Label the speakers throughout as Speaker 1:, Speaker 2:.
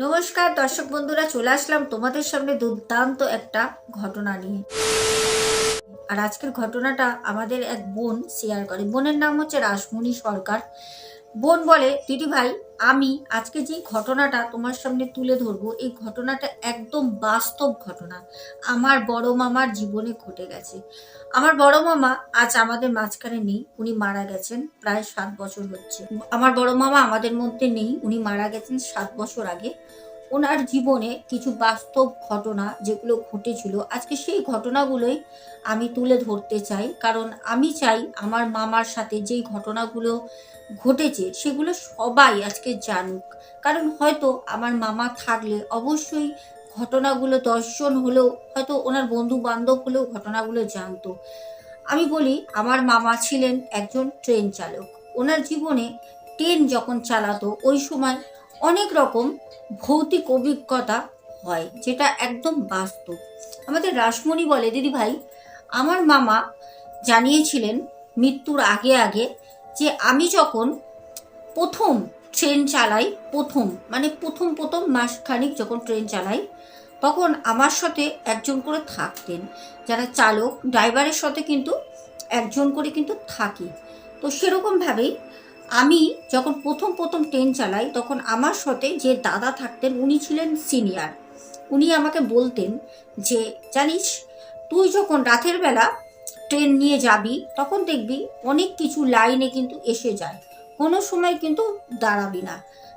Speaker 1: নমস্কার, দর্শক বন্ধুরা, চলে আসলাম তোমাদের সামনে দুর্দান্ত একটা ঘটনা নিয়ে। আর আজকের ঘটনাটা আমাদের এক বোন শেয়ার করে। বোনের নাম হচ্ছে রাসমণি সরকার। বোন বলে, দিদি ভাই, আমি আজকে যে ঘটনাটা তোমার সামনে তুলে ধরবো, এই ঘটনাটা একদম বাস্তব ঘটনা। আমার বড় মামার জীবনে ঘটে গেছে। আমার বড় মামা আজ আমাদের মাঝখানে নেই, উনি মারা গেছেন প্রায় সাত বছর হচ্ছে। আমার বড় মামা আমাদের মধ্যে নেই, উনি মারা গেছেন সাত বছর আগে। ওনার জীবনে কিছু বাস্তব ঘটনা যেগুলো ঘটেছিল, আজকে সেই ঘটনাগুলোই আমি তুলে ধরতে চাই। কারণ আমি চাই আমার মামার সাথে যেই ঘটনাগুলো ঘটেছে সেগুলো সবাই আজকে জানুক। কারণ হয়তো আমার মামা থাকলে অবশ্যই ঘটনাগুলো দর্শন হলেও, হয়তো ওনার বন্ধু বান্ধব হলেও ঘটনাগুলো জানতো। আমি বলি, আমার মামা ছিলেন একজন ট্রেন চালক। ওনার জীবনে ট্রেন যখন চালাতো, ওই সময় অনেক রকম ভৌতিক অভিজ্ঞতা হয়, যেটা একদম বাস্তব। আমাদের রাসমণি বলে, দিদি ভাই, আমার মামা জানিয়েছিলেন মৃত্যুর আগে আগে যে আমি যখন প্রথম ট্রেন চালাই, প্রথম মানে প্রথম প্রথম মাসখানিক যখন ট্রেন চালাই, তখন আমার সাথে একজন করে থাকতেন। যারা চালক ড্রাইভারের সাথে কিন্তু একজন করে কিন্তু থাকি। তো সেরকমভাবেই আমি যখন প্রথম প্রথম ট্রেন চালাই, তখন আমার সাথে যে দাদা থাকতেন, উনি ছিলেন সিনিয়র উনি আমাকে বলতেন যে, জানিস, তুই যখন রাতের বেলা ট্রেন নিয়ে যাবি, তখন দেখবি অনেক কিছু লাইনে কিন্তু এসে যায়। কোনো সময় কিন্তু দাঁড়াবি না।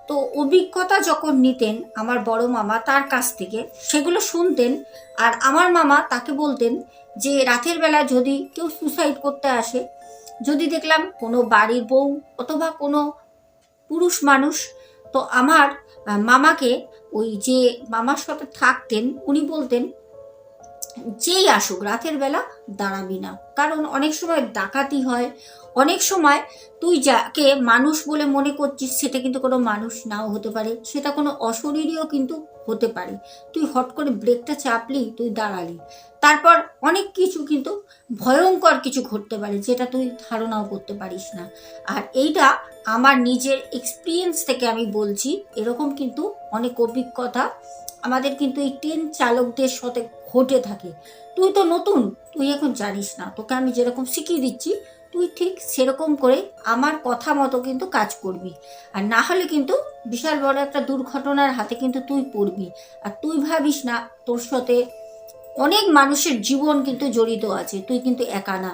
Speaker 1: তো অভিজ্ঞতা যখন নিতেন আমার বড় মামা তার কাছ থেকে, সেগুলো শুনতেন আর আমার মামা তাকে বলতেন যে রাতের বেলা যদি কেউ সুসাইড করতে আসে, যদি দেখলাম কোনো বাড়ির বউ অথবা কোনো পুরুষ মানুষ, তো আমার মামাকে ওই যে মামার সাথে থাকতেন, উনি বলতেন যেই আসুক, রাতের বেলা দাঁড়াবি না। কারণ অনেক সময় ডাকাতি হয়, অনেক সময় তুই যাকে মানুষ বলে মনে করছিস, সেটা কিন্তু কোনো মানুষ নাও হতে পারে। সেটা কোনো অশরীরীয় কিন্তু হতে পারে। তুই হট করে ব্রেকটা চাপলি, তুই দাঁড়ালি। তারপর অনেক কিছু কিন্তু ভয়ঙ্কর কিছু ঘটতে পারে, যেটা তুই ধারণাও করতে পারিস না। আর এইটা আমার নিজের এক্সপিরিয়েন্স থেকে আমি বলছি। এরকম কিন্তু অনেক অভিজ্ঞতা। আমাদের কিন্তু এই ট্রেন চালকদের সাথে ঘটে থাকে। তুই তো নতুন, তুই এখন জানিস না। তোকে আমি যেরকম শিখিয়ে দিচ্ছি, তুই ঠিক সেরকম করে আমার কথা মতো কিন্তু কাজ করবি। আর না হলে কিন্তু বিশাল বড় একটা দুর্ঘটনার হাতে কিন্তু তুই পড়বি। আর তুই ভাবিস না, তোর সাথে অনেক মানুষের জীবন কিন্তু জড়িত আছে, তুই কিন্তু একা না।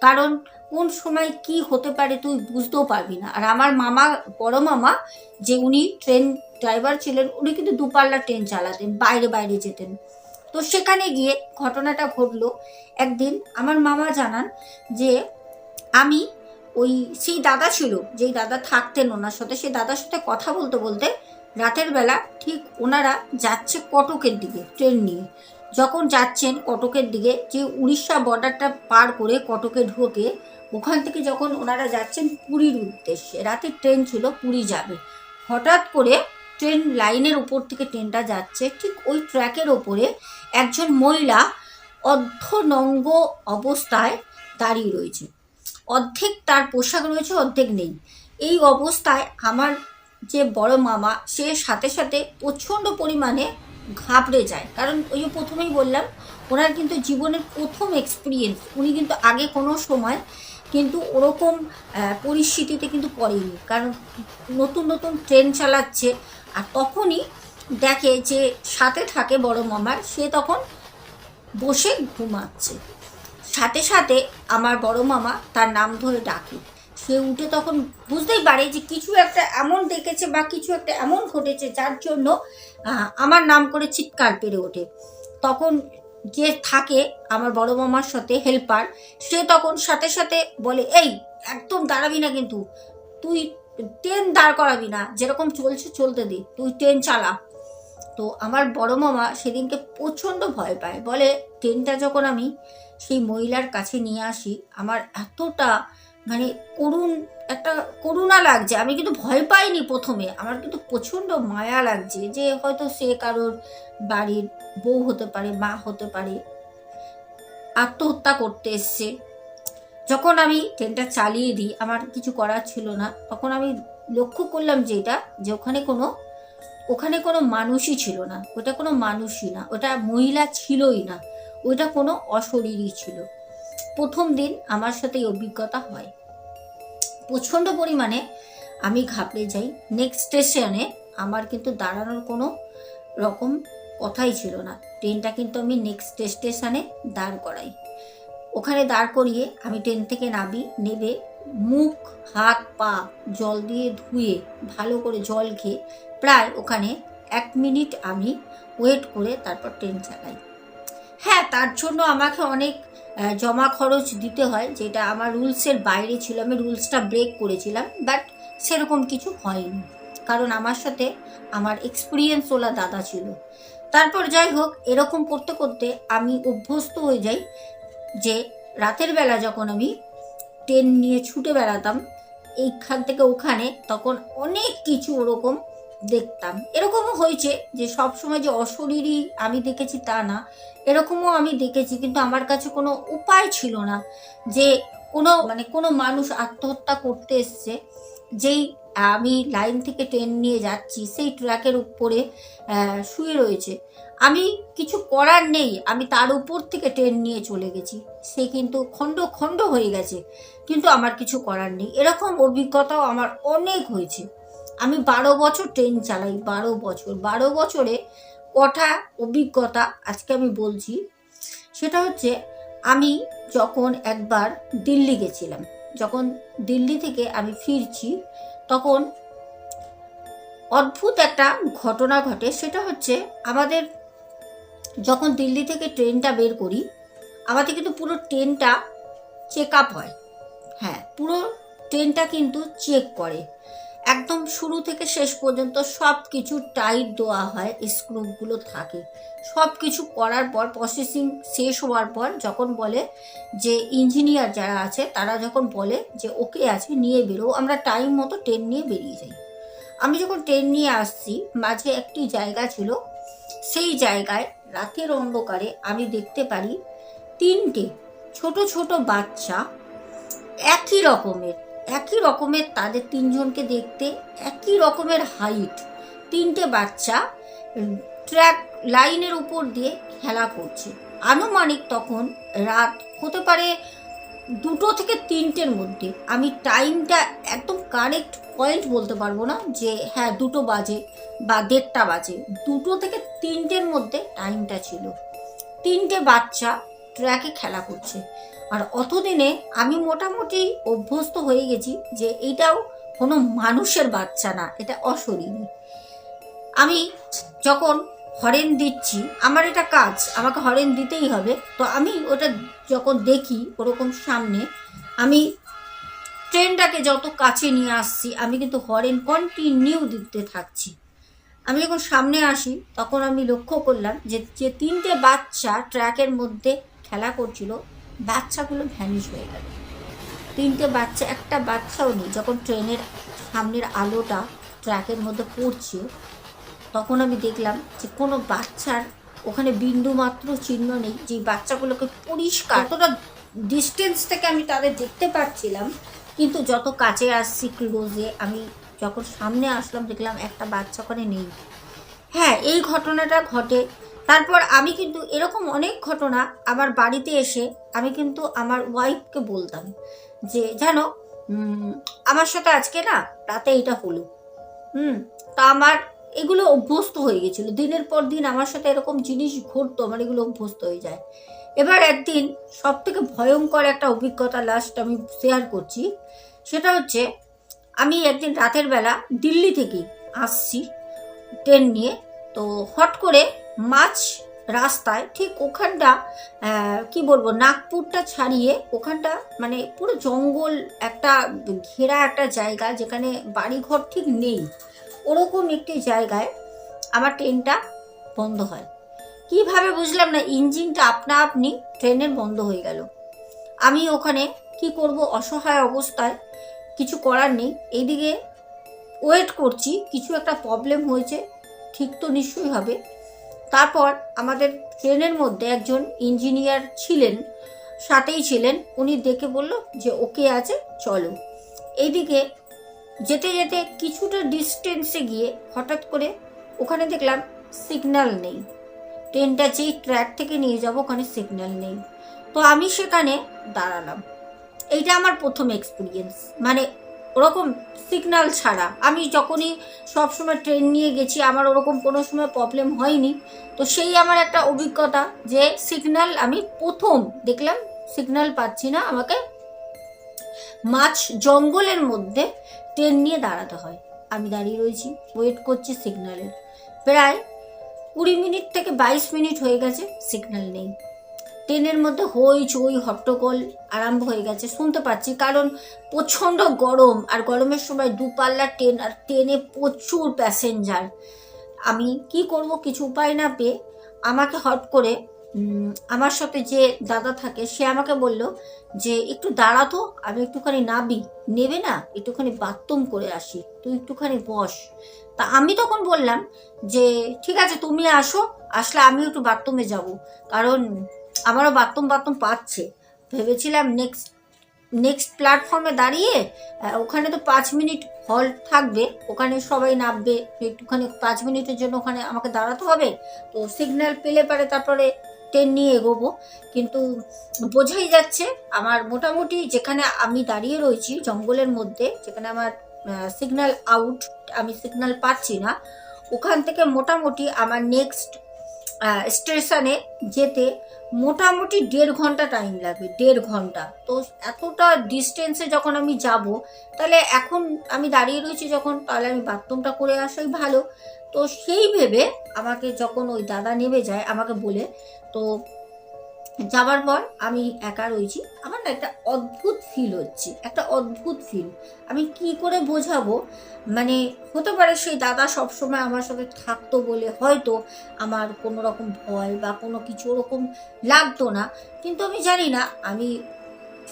Speaker 1: কারণ কোন সময় কি হতে পারে তুই বুঝতেও পারবি না। আর আমার মামা, বড় মামা, যে উনি ট্রেন ড্রাইভার ছিলেন, উনি কিন্তু দুপাল্লা ট্রেন চালাতেন, বাইরে বাইরে যেতেন। তো সেখানে গিয়ে ঘটনাটা ঘটলো। একদিন আমার মামা জানান যে, আমি ওই সেই দাদা ছিল, যেই দাদা থাকতেন ওনার সাথে, সেই দাদার সাথে কথা বলতে বলতে রাতের বেলা ঠিক ওনারা যাচ্ছে কটকের দিকে ট্রেন নিয়ে। যখন যাচ্ছেন কটকের দিকে, যে উড়িষ্যা বর্ডারটা পার করে কটকে ঢোকে, ওখান থেকে যখন ওনারা যাচ্ছেন পুরীর উদ্দেশ্যে রাতের ট্রেন ছিল পুরী যাবে। হঠাৎ করে ট্রেন লাইনের উপর থেকে ট্রেনটা যাচ্ছে, ঠিক ওই ট্র্যাকের ওপরে একজন মহিলা অর্ধনঙ্গ অবস্থায় দাঁড়িয়ে রয়েছে। অর্ধেক তার পোশাক রয়েছে, অর্ধেক নেই। এই অবস্থায় আমার যে বড় মামা, সে সাথে সাথে প্রচণ্ড পরিমাণে ঘাবড়ে যায়। কারণ ওই প্রথমেই বললাম, ওনার কিন্তু জীবনের প্রথম এক্সপিরিয়েন্স উনি কিন্তু আগে কোনো সময় কিন্তু ওরকম পরিস্থিতিতে কিন্তু পড়েনি। কারণ নতুন নতুন ট্রেন চালাচ্ছে আর তখনই দেখে যে সাথে থাকে বড় মামার, সে তখন বসে ঘুমাচ্ছে। সাথে সাথে আমার বড় মামা তার নাম ধরে ডাকে। সে উঠে তখন বুঝতেই পারে যে কিছু একটা এমন দেখেছে বা কিছু একটা এমন ঘটেছে যার জন্য আমার নাম করে চিৎকার পেরে ওঠে। তখন যে থাকে আমার বড় মামার সাথে হেল্পার সে তখন সাথে সাথে বলে, এই, একদম দাঁড়াবি না কিন্তু। তুই ট্রেন দাঁড় করাবি না। যেরকম চলছে চলতে দে। তুই ট্রেন চালা। তো আমার বড় মামা সেদিনকে প্রচণ্ড ভয় পায়। বলে, ট্রেনটা যখন আমি সেই মহিলার কাছে নিয়ে আসি, আমার এতটা মানে করুণ, একটা করুণা লাগছে। আমি কিন্তু ভয় পাইনি প্রথমে। আমার কিন্তু প্রচণ্ড মায়া লাগছে যে হয়তো সে কারোর বাড়ির বউ হতে পারে, মা হতে পারে। আত্মহত্যা করতে এসছে। যখন আমি ট্রেনটা চালিয়ে দিই, আমার কিছু করার ছিল না। তখন আমি লক্ষ্য করলাম যে এটা যে ওখানে কোনো ওখানে কোনো মানুষই ছিল না, ওটা কোনো মানুষই না, ওটা মহিলা ছিলই না, ওটা কোনো অশরীরই ছিল। প্রথম দিন আমার সাথে এই অভিজ্ঞতা হয়। প্রচণ্ড পরিমাণে আমি ঘাবড়ে যাই। নেক্সট স্টেশনে আমার কিন্তু দাঁড়ানোর কোনো রকম কথাই ছিল না। ট্রেনটা কিন্তু আমি নেক্সট স্টেশনে দাঁড় করাই। ওখানে দাঁড় করিয়ে আমি ট্রেন থেকে নামি নেবে মুখ, হাত, পা জল দিয়ে ধুয়ে ভালো করে জল খেয়ে প্রায় ওখানে এক মিনিট আমি ওয়েট করে তারপর ট্রেন চালাই। হ্যাঁ তার জন্য আমাকে অনেক জমা খরচ দিতে হয়, যেটা আমার রুলসের বাইরে ছিল। আমি রুলসটা ব্রেক করেছিলাম বাট সেরকম কিছু হয়নি। কারণ আমার সাথে আমার এক্সপিরিয়েন্স ওলা দাদা ছিল। তারপর যাই হোক, এরকম করতে করতে আমি অভ্যস্ত হয়ে যাই যে রাতের বেলা যখন আমি ট্রেন নিয়ে ছুটে বেড়াতাম, এইখান থেকে ওখানে, তখন অনেক কিছু ওরকম দেখতাম। এরকমও হয়েছে যে সব সময় যে অশরীরই আমি দেখেছি তা না, এরকমও আমি দেখেছি, কিন্তু আমার কাছে কোনো উপায় ছিল না যে কোনো মানে কোনো মানুষ আত্মহত্যা করতে এসছে, যেই আমি লাইন থেকে ট্রেন নিয়ে যাচ্ছি, সেই ট্র্যাকের উপরে শুয়ে রয়েছে। আমি কিছু করার নেই, আমি তার উপর থেকে ট্রেন নিয়ে চলে গেছি। সে কিন্তু খণ্ড খণ্ড হয়ে গেছে, কিন্তু আমার কিছু করার নেই। এরকম অভিজ্ঞতাও আমার অনেক হয়েছে। আমি বারো বছর ট্রেন চালাই, বারো বছর, বারো বছরে কটা অভিজ্ঞতা আজকে আমি বলছি। সেটা হচ্ছে, আমি যখন একবার দিল্লি গেছিলাম, যখন দিল্লি থেকে আমি ফিরছি তখন অদ্ভুত একটা ঘটনা ঘটে। সেটা হচ্ছে আমাদের যখন দিল্লি থেকে ট্রেনটা বের করি, আমাদের কিন্তু পুরো ট্রেনটা চেক আপ হয়। হ্যাঁ পুরো ট্রেনটা কিন্তু চেক করে। একদম শুরু থেকে শেষ পর্যন্ত সব কিছু টাইট দেওয়া হয় স্ক্রুপগুলো থাকে। সব কিছু করার পর প্রসেসিং শেষ হওয়ার পর যখন বলে যে ইঞ্জিনিয়ার যারা আছে, তারা যখন বলে যে ওকে আছে নিয়ে বেরো। আমরা টাইম মতো ট্রেন নিয়ে বেরিয়ে যাই। আমি যখন ট্রেন নিয়ে আসছি, মাঝে একটি জায়গা ছিল। সেই জায়গায় রাতের অন্ধকারে আমি দেখতে পারি তিনটে ছোট ছোট বাচ্চা একই রকমের। একই রকমের তাদের তিনজনকে দেখতে একই রকমের হাইট তিনটে বাচ্চা ট্র্যাক লাইনের উপর দিয়ে খেলা করছে। আনুমানিক তখন রাত হতে পারে দুটো থেকে তিনটের মধ্যে। আমি টাইমটা একদম কারেক্ট পয়েন্ট বলতে পারব না যে হ্যাঁ দুটো বাজে বা দেড়টা বাজে। দুটো থেকে তিনটের মধ্যে টাইমটা ছিল। তিনটে বাচ্চা ট্র্যাকে খেলা করছে। আর অতদিনে আমি মোটামুটি অভ্যস্ত হয়ে গেছি যে এটাও কোনো মানুষের বাচ্চা না, এটা অশরীরী আমি যখন হরেন দিচ্ছি, আমার এটা কাজ, আমাকে হরেন দিতেই হবে। তো আমি ওটা যখন দেখি ওরকম সামনে, আমি ট্রেনটাকে যত কাছে নিয়ে আসছি, আমি কিন্তু হরেন কন্টিনিউ দিতে থাকছি। আমি যখন সামনে আসি, তখন আমি লক্ষ্য করলাম যে যে তিনটে বাচ্চা ট্র্যাকের মধ্যে খেলা করছিল বাচ্চাগুলো ভ্যানিশ হয়ে গেল। তিনটে বাচ্চা, একটা বাচ্চাও নেই যখন ট্রেনের সামনের আলোটা ট্র্যাকের মধ্যে পড়ছে, তখন আমি দেখলাম যে কোনো বাচ্চার ওখানে বিন্দু মাত্র চিহ্ন নেই, যে বাচ্চাগুলোকে পরিষ্কার। কতটা ডিস্টেন্স থেকে আমি তাদের দেখতে পাচ্ছিলাম, কিন্তু যত কাছে আসছি ক্লোজে আমি যখন সামনে আসলাম, দেখলাম একটা বাচ্চা ওখানে নেই। হ্যাঁ এই ঘটনাটা ঘটে তারপর আমি কিন্তু এরকম অনেক ঘটনা আমার বাড়িতে এসে আমি কিন্তু আমার ওয়াইফকে বলতাম যে যেন আমার সাথে আজকে না রাতে এটা হলো। হুম, তা আমার এগুলো অভ্যস্ত হয়ে গেছিল। দিনের পর দিন আমার সাথে এরকম জিনিস ঘটতো, আমার এগুলো অভ্যস্ত হয়ে যায়। এবার একদিন সব থেকে ভয়ঙ্কর একটা অভিজ্ঞতা লাস্ট আমি শেয়ার করছি। সেটা হচ্ছে, আমি একদিন রাতের বেলা দিল্লি থেকে আসছি ট্রেন নিয়ে। তো হট করে মাঝ রাস্তায় ঠিক ওখানটা কি বলব, নাগপুরটা ছাড়িয়ে ওখানটা মানে পুরো জঙ্গল, একটা ঘেরা একটা জায়গা যেখানে বাড়িঘর ঠিক নেই। ওরকম একটি জায়গায় আমার ট্রেনটা বন্ধ হয়। কীভাবে বুঝলাম না, ইঞ্জিনটা আপনা আপনি ট্রেনের বন্ধ হয়ে গেল। আমি ওখানে কি করব, অসহায় অবস্থায় কিছু করার নেই। এইদিকে ওয়েট করছি, কিছু একটা প্রবলেম হয়েছে, ঠিক তো নিশ্চয়ই হবে। তারপর আমাদের ট্রেনের মধ্যে একজন ইঞ্জিনিয়ার ছিলেন, সাথেই ছিলেন। উনি দেখে বলল যে, ওকে আছে, চলো। এইদিকে যেতে যেতে কিছুটা ডিস্টেন্সে গিয়ে হঠাৎ করে ওখানে দেখলাম সিগন্যাল নেই। ট্রেনটা যেই ট্র্যাক থেকে নিয়ে যাব, ওখানে সিগন্যাল নেই। তো আমি সেখানে দাঁড়ালাম। এইটা আমার প্রথম এক্সপিরিয়েন্স মানে ওরকম সিগনাল ছাড়া। আমি যখনই সবসময় ট্রেন নিয়ে গেছি, আমার ওরকম কোনো সময় প্রবলেম হয়নি। তো সেই আমার একটা অভিজ্ঞতা যে সিগনাল আমি প্রথম দেখলাম সিগনাল পাচ্ছি না, আমাকে মাছ জঙ্গলের মধ্যে ট্রেন নিয়ে দাঁড়াতে হয়। আমি দাঁড়িয়ে রয়েছি ওয়েট করছি সিগন্যালের প্রায় কুড়ি মিনিট থেকে বাইশ মিনিট হয়ে গেছে সিগনাল নেই। ট্রেনের মধ্যে হই চই, হট্টগোল আরম্ভ হয়ে গেছে। শুনতে পাচ্ছি, কারণ প্রচণ্ড গরম, আর গরমের সময় দু পাল্লা ট্রেন, আর ট্রেনে প্রচুর প্যাসেঞ্জার। আমি কি করব কিছু উপায় না পেয়ে আমাকে হট করে আমার সাথে যে দাদা থাকে, সে আমাকে বলল যে, একটু দাঁড়াতো আমি একটুখানি নাবি নেবে না, একটুখানি বাথরুম করে আসি, তুই একটুখানি বস। তা আমি তখন বললাম যে, ঠিক আছে, তুমি আসো, আসলে আমি একটু বাথরুমে যাব। কারণ আমারও বাথরুম বাথরুম পাচ্ছে। ভেবেছিলাম নেক্সট নেক্সট প্ল্যাটফর্মে দাঁড়িয়ে ওখানে তো পাঁচ মিনিট হল থাকবে, ওখানে সবাই নামবে, একটুখানি পাঁচ মিনিটের জন্য ওখানে আমাকে দাঁড়াতে হবে। তো সিগন্যাল পেলে পারে তারপরে ট্রেন নিয়ে এগোবো। কিন্তু বোঝাই যাচ্ছে, আমার মোটামুটি যেখানে আমি দাঁড়িয়ে রয়েছি, জঙ্গলের মধ্যে, যেখানে আমার সিগন্যাল আউট আমি সিগন্যাল পাচ্ছি না, ওখান থেকে মোটামুটি আমার নেক্সট স্টেশনে যেতে মোটামুটি দেড় ঘণ্টা টাইম লাগবে, দেড় ঘণ্টা। তো এতটা ডিস্টেন্সে যখন আমি যাব, তাহলে এখন আমি দাঁড়িয়ে রয়েছি যখন, তাহলে আমি বাথরুমটা করে আসাই ভালো। তো সেই ভেবে আমাকে যখন ওই দাদা নেমে যায়, আমাকে বলে, তো যাবার পর আমি একা রয়েছি। আমার না একটা অদ্ভুত ফিল হচ্ছে, একটা অদ্ভুত ফিল আমি কি করে বোঝাবো? মানে হতে পারে সেই দাদা সবসময় আমার সাথে থাকতো বলে হয়তো আমার কোনো রকম ভয় বা কোনো কিছু ওরকম লাগতো না। কিন্তু আমি জানি না, আমি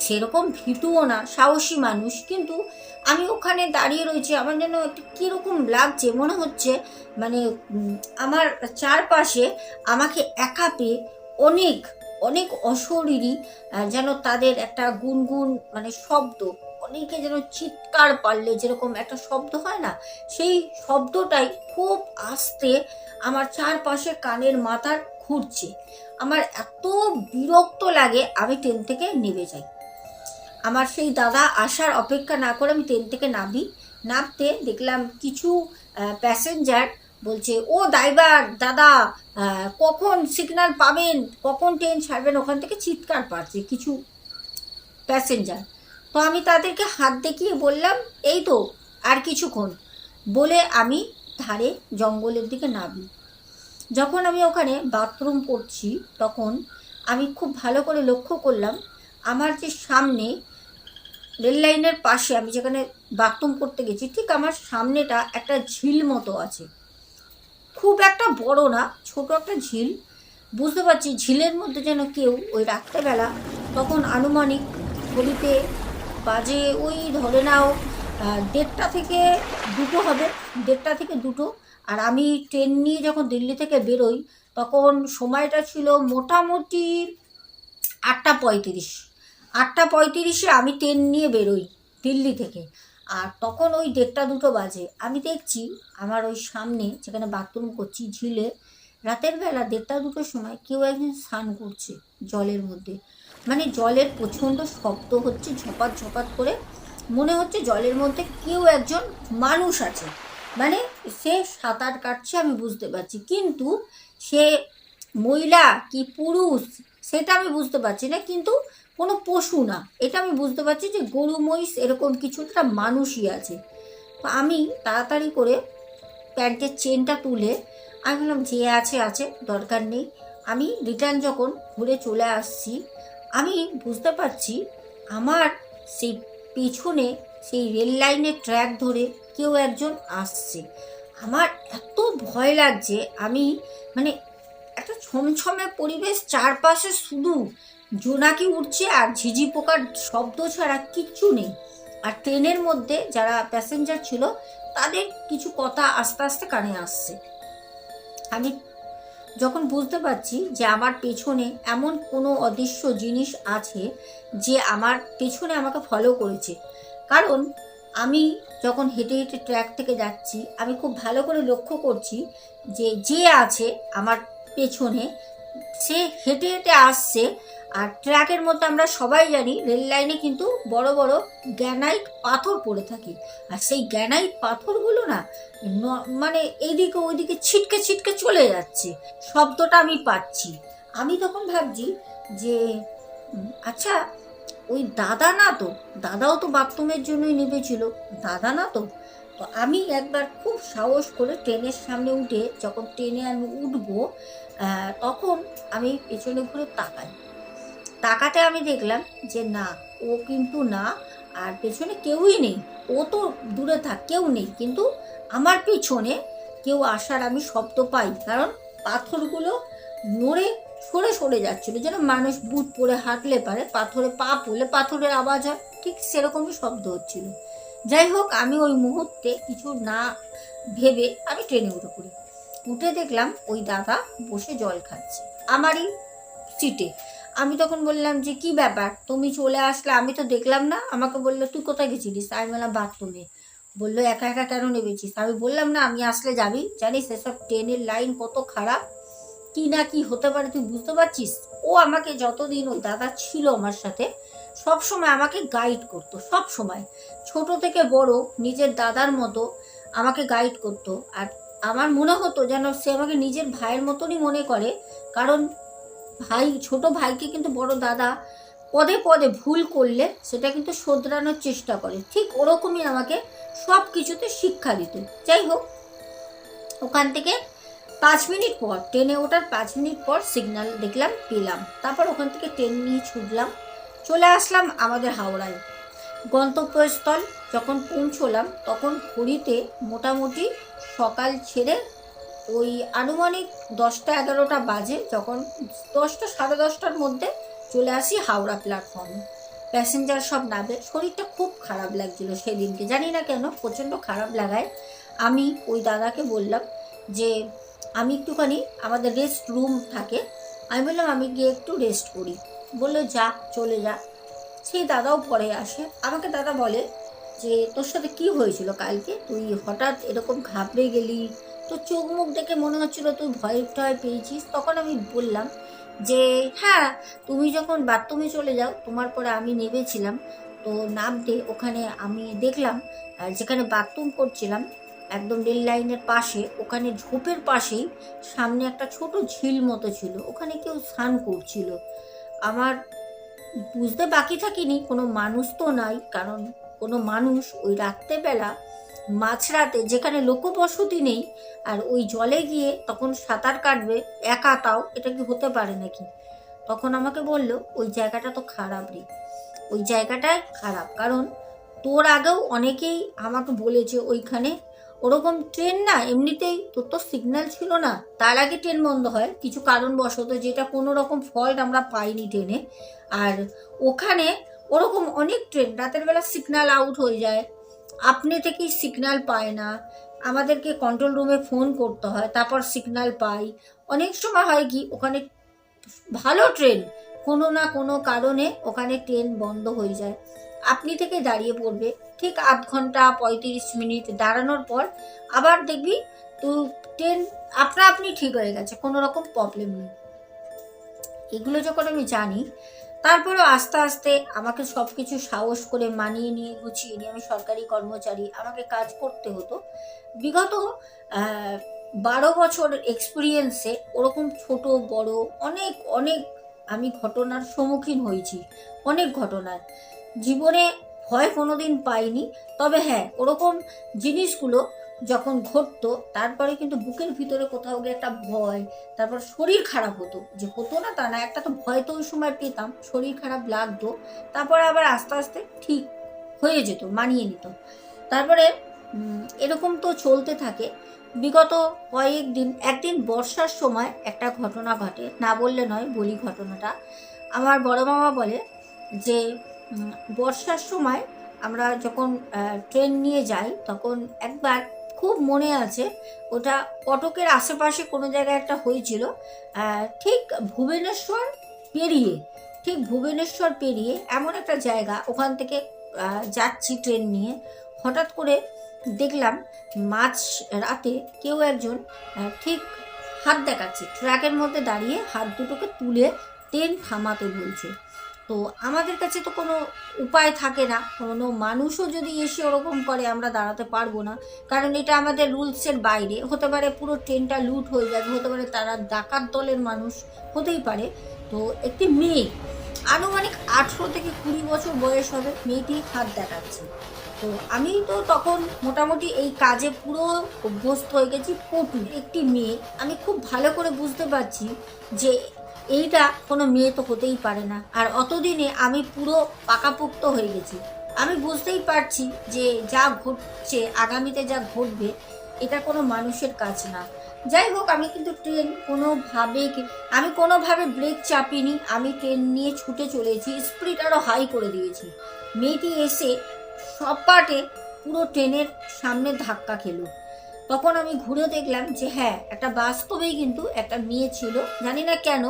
Speaker 1: সেরকম ভীতুও না, সাহসী মানুষ। কিন্তু আমি ওখানে দাঁড়িয়ে রয়েছি, আমার যেন একটা কীরকম লাগছে, মনে হচ্ছে মানে আমার চারপাশে আমাকে একা পেয়ে অনেক অনেক অশরীরী যেন তাদের একটা গুনগুন মানে শব্দ, অনেকে যেন চিৎকার পারলে যেরকম একটা শব্দ হয় না, সেই শব্দটাই খুব আস্তে আমার চারপাশে কানের মাথার ঘুরছে। আমার এত বিরক্ত লাগে, আমি ট্রেন থেকে নেমে যাই। আমার সেই দাদা আসার অপেক্ষা না করে আমি ট্রেন থেকে নামি। নামতে দেখলাম কিছু প্যাসেঞ্জার বলছে, ও ড্রাইভার, দাদা কখন সিগনাল পাবেন? কখন ট্রেন ছাড়বেন? ওখান থেকে চিৎকার পাচ্ছে কিছু প্যাসেঞ্জার তো আমি তাদেরকে হাত দেখিয়ে বললাম, এই তো, আর কিছুক্ষণ। বলে আমি ধারে জঙ্গলের দিকে নামি যখন আমি ওখানে বাথরুম করছি, তখন আমি খুব ভালো করে লক্ষ্য করলাম, আমার যে সামনে রেল লাইনের পাশে আমি যেখানে বাথরুম করতে গেছি, ঠিক আমার সামনেটা একটা ঝিল মতো আছে। খুব একটা বড় না, ছোট একটা ঝিল। বুঝতে পারছি ঝিলের মধ্যে যেন কেউ ওই রাত্রেবেলা তখন আনুমানিক ঘড়িতে বাজে ওই ধরে নাও দেড়টা থেকে দুটো হবে, দেড়টা থেকে দুটো। আর আমি ট্রেন নিয়ে যখন দিল্লি থেকে বেরোই, তখন সময়টা ছিল মোটামুটি আটটা পঁয়ত্রিশ। আটটা পঁয়ত্রিশে আমি ট্রেন নিয়ে বেরোই দিল্লি থেকে। আর তখন ওই দেড়টা দুটো বাজে। আমি দেখছি আমার ওই সামনে যেখানে বাথরুম করছি, ঝিলে, রাতের বেলা দেড়টা দুটোর সময় কেউ একজন স্নান করছে জলের মধ্যে। মানে জলের প্রচণ্ড শব্দ হচ্ছে ঝপাত ঝপাত করে। মনে হচ্ছে জলের মধ্যে কেউ একজন মানুষ আছে। মানে সে সাঁতার কাটছে আমি বুঝতে পারছি। কিন্তু সে মহিলা কি পুরুষ, সেটা আমি বুঝতে পারছি না। কিন্তু কোনো পশু না। এটা আমি বুঝতে পারছি যে গরু, মহিষ এরকম কিছু একটা মানুষই আছে। আমি তাড়াতাড়ি করে প্যান্টের চেনটা তুলে আমি বললাম যে আছে আছে, দরকার নেই। আমি রিটার্ন যখন ঘুরে চলে আসছি, আমি বুঝতে পারছি আমার সেই পেছনে, সেই রেল লাইনের ট্র্যাক ধরে কেউ একজন আসছে। আমার এত ভয় লাগছে, আমি মানে একটা ছমছমে পরিবেশ চারপাশে শুধু জোনাকি উঠছে আর ঝিঝি পোকার শব্দ ছাড়া কিচ্ছু নেই। আর ট্রেনের মধ্যে যারা প্যাসেঞ্জার ছিল, তাদের কিছু কথা আস্তে আস্তে কানে আসছে। আমি যখন বুঝতে পারছি যে আমার পেছনে এমন কোনো অদৃশ্য জিনিস আছে যে আমার পেছনে আমাকে ফলো করেছে, কারণ আমি যখন হেঁটে হেঁটে ট্র্যাক থেকে যাচ্ছি, আমি খুব ভালো করে লক্ষ্য করছি যে যে আছে আমার পেছনে, সে হেঁটে হেঁটে আসছে আর ট্র্যাকের মধ্যে আমরা সবাই জানি, রেল লাইনে কিন্তু বড় বড় গ্যানাইট পাথর পড়ে থাকে। আর সেই গ্যানাইট পাথরগুলো না মানে এইদিকে ওইদিকে ছিটকে ছিটকে চলে যাচ্ছে। শব্দটা আমি পাচ্ছি। আমি তখন ভাবছি যে আচ্ছা ওই দাদা না তো, দাদাও তো বাথরুমের জন্যই নেমেছিল। দাদা না তো? তো আমি একবার খুব সাহস করে ট্রেনের সামনে উঠে যখন ট্রেনে আমি উঠবো তখন আমি পেছনে ঘুরে তাকাই। তাকাতে আমি দেখলাম যে না, ও কিন্তু না, আর পেছনে কেউই নেই। ও তো দূরে থাক, কেউ নেই। কিন্তু আমার পিছনে কেউ আসার আমি শব্দ পাই, কারণ পাথরগুলো নড়ে, সরে সরে যাচ্ছিল। যেন মানুষ বুট পরে হাঁটলে পারে, পাথরে পা পড়লে পাথরের আওয়াজ হয়, ঠিক সেরকমই শব্দ হচ্ছিল। যাই হোক, আমি ওই মুহূর্তে কিছু না ভেবে আমি ট্রেনে উঠে পড়ি। উঠে দেখলাম ওই দাদা বসে জল খাচ্ছে, আমারই সিটে। আমি তখন বললাম যে, কি ব্যাপার? তুমি চলে আসলে আমি তো দেখলাম না। আমাকে বলল, তুই কোথায় গেছিলিস? আমি বললাম, বাথরুমে। বলল, একা একা কেন নেবেছিস আমি বললাম, না, আমি আসলে যাবি। জানিস, এসব ট্রেনের লাইন কত খারাপ। কি না কি হতে পারে, তুই বুঝতে পারছিস? ও আমাকে যতদিন ওই দাদা ছিল আমার সাথে, সব সময় আমাকে গাইড করতো, সব সময়। ছোট থেকে বড় নিজের দাদার মতো আমাকে গাইড করতো। আর আমার মনে হতো যেন সে আমাকে নিজের ভাইয়ের মতনই মনে করে। কারণ ভাই, ছোট ভাইকে কিন্তু বড় দাদা পদে পদে ভুল করলে সেটা কিন্তু শোধরানোর চেষ্টা করে। ঠিক ওরকমই আমাকে সব কিছুতে শিক্ষা দিত যাই হোক, ওখান থেকে পাঁচ মিনিট পর, ট্রেনে ওঠার পাঁচ মিনিট পর সিগন্যাল দেখলাম, পেলাম। তারপর ওখান থেকে ট্রেন নিয়ে ছুটলাম, চলে আসলাম আমাদের হাওড়ায়। গন্তব্যস্থল, যখন পৌঁছলাম, তখন ঘড়িতে মোটামুটি সকাল ছেড়ে ওই আনুমানিক দশটা এগারোটা বাজে যখন দশটা, সাড়ে দশটার মধ্যে চলে আসি হাওড়া প্ল্যাটফর্মে প্যাসেঞ্জার সব নামে। শরীরটা খুব খারাপ লাগছিল সেদিনকে। জানি না কেন, প্রচণ্ড খারাপ লাগায়। আমি ওই দাদাকে বললাম যে, আমি একটুখানি আমাদের রেস্ট রুম থাকে। আমি বললাম, আমি গিয়ে একটু রেস্ট করি। বলল, যা, চলে যা। সেই দাদাও পরে আসে। আমাকে দাদা বলে যে, তোর সাথে কি হয়েছিল কালকে? তুই হঠাৎ এরকম ঘাবড়ে গেলি? তোর চোখ মুখ দেখে মনে হচ্ছিল তুই ভয় টয় পেয়েছিস। তখন আমি বললাম যে হ্যাঁ তুমি যখন বাথরুমে চলে যাও, তোমার পরে আমি নেমেছিলাম। তো নামতে ওখানে আমি দেখলাম যেখানে বাথরুম করছিলাম, একদম রেল লাইনের পাশে, ওখানে ঝোপের পাশেই সামনে একটা ছোট ঝিল মতো ছিল। ওখানে কেউ স্নান করছিল। আমার বুঝতে বাকি থাকিনি, কোনো মানুষ তো নাই, কারণ কোনো মানুষ ওই রাত্রেবেলা মাঝরাতে যেখানে লোকবসতি নেই আর ওই জলে গিয়ে তখন সাঁতার কাটবে একা তাও, এটা কি হতে পারে নাকি? তখন আমাকে বলল, ওই জায়গাটা তো খারাপ রে। ওই জায়গাটাই খারাপ। কারণ তোর আগেও অনেকেই আমাকে বলেছে ওইখানে। ওরকম ট্রেন না, এমনিতেই তোর তো সিগন্যাল ছিল না। তার আগে ট্রেন বন্ধ হয়। কিছু কারণবশত যেটা কোনো রকম ফল্ট আমরা পাইনি ট্রেনে। আর ওখানে ওরকম অনেক ট্রেন। রাতের বেলা সিগন্যাল আউট হয়ে যায়। আপনি থেকেই সিগন্যাল পায় না? আমাদেরকে কন্ট্রোল রুমে ফোন করতে হয়, তারপর সিগন্যাল পাই। অনেক সময় হয় কি, ওখানে ভালো ট্রেন কোনো না কোনো কারণে ওখানে ট্রেন বন্ধ হয়ে যায়। আপনি থেকে দাঁড়িয়ে পড়বে। ঠিক আধ ঘণ্টা, পঁয়ত্রিশ মিনিট দাঁড়ানোর পর আবার দেখবি তো ট্রেন আপনা আপনি ঠিক হয়ে গেছে, কোনো রকম প্রবলেম নেই। এগুলো যখন আমি জানি তারপরেও আস্তে আস্তে আমাকে সব কিছু সাহস করে মানিয়ে নিয়ে গুছিয়ে নিয়ে আমি সরকারি কর্মচারী, আমাকে কাজ করতে হতো। বিগত বারো বছর এক্সপিরিয়েন্সে ওরকম ছোট, বড় অনেক অনেক আমি ঘটনার সম্মুখীন হয়েছি। অনেক ঘটনার জীবনে ভয় কোনোদিন পাইনি, তবে হ্যাঁ ওরকম জিনিসগুলো যখন ঘটতো, তারপরে কিন্তু বুকের ভিতরে কোথাও গিয়ে একটা ভয়, তারপর শরীর খারাপ হতো। যে হতো না তা না, একটা তো ভয় তো ওই সময় পেতাম, শরীর খারাপ লাগতো, তারপরে আবার আস্তে আস্তে ঠিক হয়ে যেত, মানিয়ে নিত। তারপরে এরকম তো চলতে থাকে। বিগত কয়েকদিন একদিন বর্ষার সময় একটা ঘটনা ঘটে, না বললে নয়, বলি ঘটনাটা। আমার বড় মামা বলে যে বর্ষার সময় আমরা যখন ট্রেন নিয়ে যাই, তখন একবার খুব মনে আছে। ওটা কটকের আশেপাশে কোনো জায়গায় একটা হয়েছিল। ঠিক ভুবনেশ্বর পেরিয়ে, ঠিক ভুবনেশ্বর পেরিয়ে এমন একটা জায়গা, ওখান থেকে যাচ্ছি ট্রেন নিয়ে। হঠাৎ করে দেখলাম মাঝ রাতে কেউ একজন ঠিক হাত দেখাচ্ছে। ট্র্যাকের মধ্যে দাঁড়িয়ে হাত দুটোকে তুলে ট্রেন থামাতে বলছে। তো আমাদের কাছে তো কোনো উপায় থাকে না। কোনো মানুষও যদি এসে ওরকম করে, আমরা দাঁড়াতে পারব না। কারণ এটা আমাদের রুলসের বাইরে। হতে পারে পুরো ট্রেনটা লুট হয়ে যাবে, হতে পারে তারা ডাকাত দলের মানুষ হতেই পারে। তো একটি মেয়ে, আনুমানিক আঠেরো থেকে কুড়ি বছর বয়স হবে মেয়েটি হাত দেখাচ্ছে। তো আমি তো তখন মোটামুটি এই কাজে পুরো অভ্যস্ত হয়ে গেছি, পটু। একটি মেয়ে। আমি খুব ভালো করে বুঝতে পারছি যে এইটা কোনো মেয়ে তো হতেই পারে না। আর অতদিনে আমি পুরো পাকাপোক্ত হয়ে গেছি। আমি বুঝতেই পারছি যে যা ঘটছে, আগামীতে যা ঘটবে, এটা কোনো মানুষের কাজ না। যাই হোক, আমি কিন্তু ট্রেন কোনোভাবে আমি কোনোভাবে ব্রেক চাপিনি। আমি ট্রেন নিয়ে ছুটে চলেছি। স্পিড আরও হাই করে দিয়েছি। মেয়েটি এসে সব পাটে পুরো ট্রেনের সামনে ধাক্কা খেলো। তখন আমি ঘুরে দেখলাম যে হ্যাঁ একটা বাস্তবেই কিন্তু একটা মেয়ে ছিল। জানি না কেন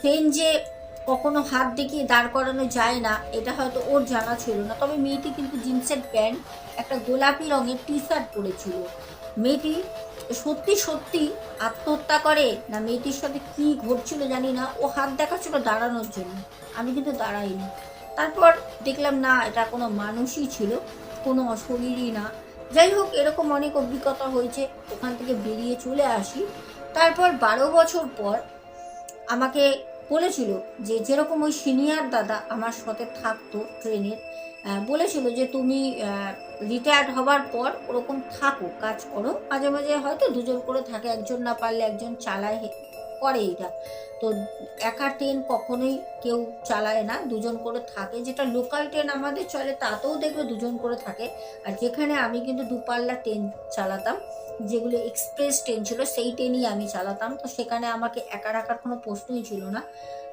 Speaker 1: ট্রেন যে কখনো হাত দেখিয়ে দাঁড় করানো যায় না, এটা হয়তো ওর জানা ছিল না। তবে মেয়েটি কিন্তু জিন্সের প্যান্ট, একটা গোলাপি রঙের টি শার্ট পরেছিল। মেয়েটি সত্যি সত্যি আত্মহত্যা করে না মেয়েটির সাথে কি ঘটছিল জানি না। ও হাত দেখাচ্ছিল দাঁড়ানোর জন্য। আমি কিন্তু দাঁড়াইনি। তারপর দেখলাম না, এটা কোনো মানুষই ছিল, কোনো অশরীরই না। যাই হোক, এরকম অনেক অভিজ্ঞতা হয়েছে। ওখান থেকে বেরিয়ে চলে আসি। তারপর বারো বছর পর আমাকে বলেছিল যে, যেরকম ওই সিনিয়র দাদা আমার সাথে থাকতো ট্রেনের বলেছিল যে, তুমি রিটায়ার্ড হবার পর ওরকম থাকো, কাজ করো। মাঝে মাঝে হয়তো দুজন করে থাকে, একজন না পারলে একজন চালায় করে এটা। তো একা ট্রেন কখনোই কেউ চালায় না, দুজন করে থাকে। যেটা লোকাল ট্রেন আমাদের চলে, তাতেও দেখবে দুজন করে থাকে। আর যেখানে আমি কিন্তু দুপাল্লা ট্রেন চালাতাম, যেগুলো এক্সপ্রেস ট্রেন ছিল, সেই ট্রেনই আমি চালাতাম। তো সেখানে আমাকে একা রাখার কোনো প্রশ্নই ছিল না।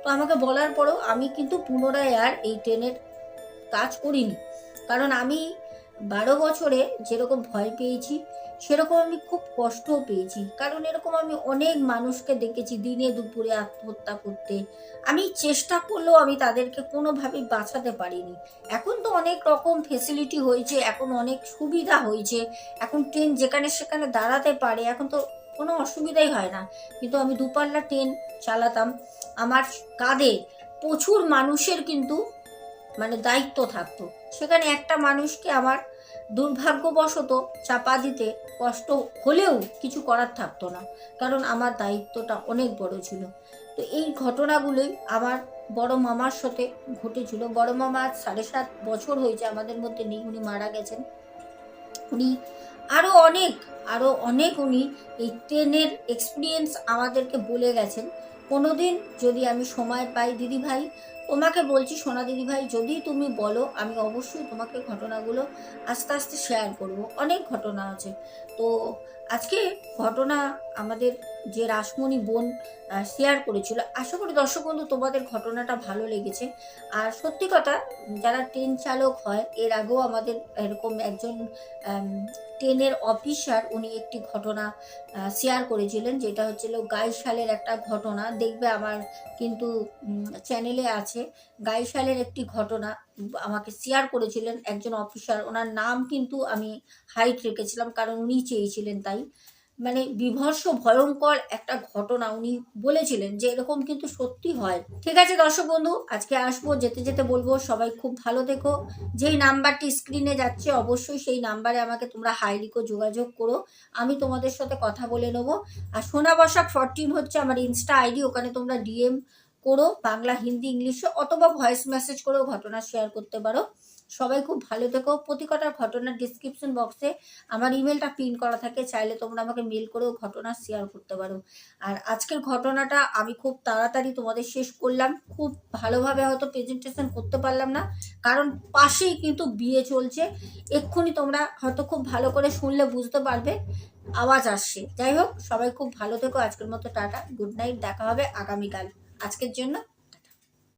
Speaker 1: তো আমাকে বলার পরেও আমি কিন্তু পুনরায় আর এই ট্রেনের কাজ করিনি। কারণ আমি বারো বছরে যেরকম ভয় পেয়েছি সেরকম আমি খুব কষ্টও পেয়েছি। কারণ এরকম আমি অনেক মানুষকে দেখেছি দিনে দুপুরে আত্মহত্যা করতে। আমি চেষ্টা করলেও আমি তাদেরকে কোনোভাবেই বাঁচাতে পারিনি। এখন তো অনেক রকম ফেসিলিটি হয়েছে, এখন অনেক সুবিধা হয়েছে। এখন ট্রেন যেখানে সেখানে দাঁড়াতে পারে, এখন তো কোনো অসুবিধাই হয় না। কিন্তু আমি দুপাল্লা ট্রেন চালাতাম। আমার কাঁধে প্রচুর মানুষের কিন্তু মানে দায়িত্ব থাকতো। সেখানে একটা মানুষকে আমার দুর্ভাগ্যবশত চাপা দিতে কষ্ট হলেও কিছু করার থাকতো না, কারণ আমার দায়িত্বটা অনেক বড় ছিল। তো এই ঘটনাগুলোই আমার বড় মামার সাথে ঘটেছিল। বড় মামা সাড়ে সাত বছর হয়েছে আমাদের মধ্যে নেই, উনি মারা গেছেন। উনি আরও অনেক আরও অনেক উনি এই ট্রেনের এক্সপিরিয়েন্স আমাদেরকে বলে গেছেন। কোনোদিন যদি আমি সময় পাই দিদি ভাই তোমাকে বলছি সোনা দিদি ভাই যদি তুমি বলো, আমি অবশ্যই তোমাকে ঘটনাগুলো আস্তে আস্তে শেয়ার করব। অনেক ঘটনা আছে। তো আজকে ঘটনা আমাদের যে রাসমণি বোন শেয়ার করেছিল। আশা করি দর্শক বন্ধু, তোমাদের ঘটনাটা ভালো লেগেছে। আর সত্যি কথা, যারা ট্রেন চালক হয়, এর আগেও আমাদের এরকম একজন ট্রেনের অফিসার উনি একটি ঘটনা শেয়ার করেছিলেন, যেটা হচ্ছিল গাইশালের একটা ঘটনা। দেখবে আমার কিন্তু চ্যানেলে আছে। গাইশালের একটি ঘটনা, আমাকে শেয়ার করেছিলেন একজন অফিসার ওনার নাম কিন্তু আমি হাইট রেখেছিলাম, কারণ উনি চেয়েছিলেন তাই। মানে বিভৎস ভয়ঙ্কর একটা ঘটনা উনি বলেছিলেন যে এরকম কিন্তু সত্যি হয়। ঠিক আছে দর্শক বন্ধু, আজকে আসব, যেতে যেতে বলব। সবাই খুব ভালো দেখো যেই নাম্বারটি স্ক্রিনে যাচ্ছে, অবশ্যই সেই নাম্বারে আমাকে তোমরা হাইলিকো যোগাযোগ করো। আমি তোমাদের সাথে কথা বলে নেব। আর সোনা বসা ফরটিন হচ্ছে আমার ইনস্টা আইডি ওখানে তোমরা ডিএম করো, বাংলা, হিন্দি, ইংলিশে, অথবা ভয়েস মেসেজ করেও ঘটনা শেয়ার করতে পারো। সবাই খুব ভালো থেকো। প্রতি কটা ঘটনার ডিসক্রিপশন বক্সে আমার ইমেলটা পিন করা থাকে। চাইলে তোমরা আমাকে মেল করেও ঘটনা শেয়ার করতে পারো। আর আজকের ঘটনাটা আমি খুব তাড়াতাড়ি তোমাদের শেষ করলাম। খুব ভালোভাবে হয়তো প্রেজেন্টেশন করতে পারলাম না। কারণ পাশেই কিন্তু বিয়ে চলছে। এক্ষুনি তোমরা হয়তো খুব ভালো করে শুনলে বুঝতে পারবে। আওয়াজ আসছে। যাই হোক, সবাই খুব ভালো থেকো। আজকের মতো টাটা। Good night. দেখা হবে আগামীকাল। আজকের জন্য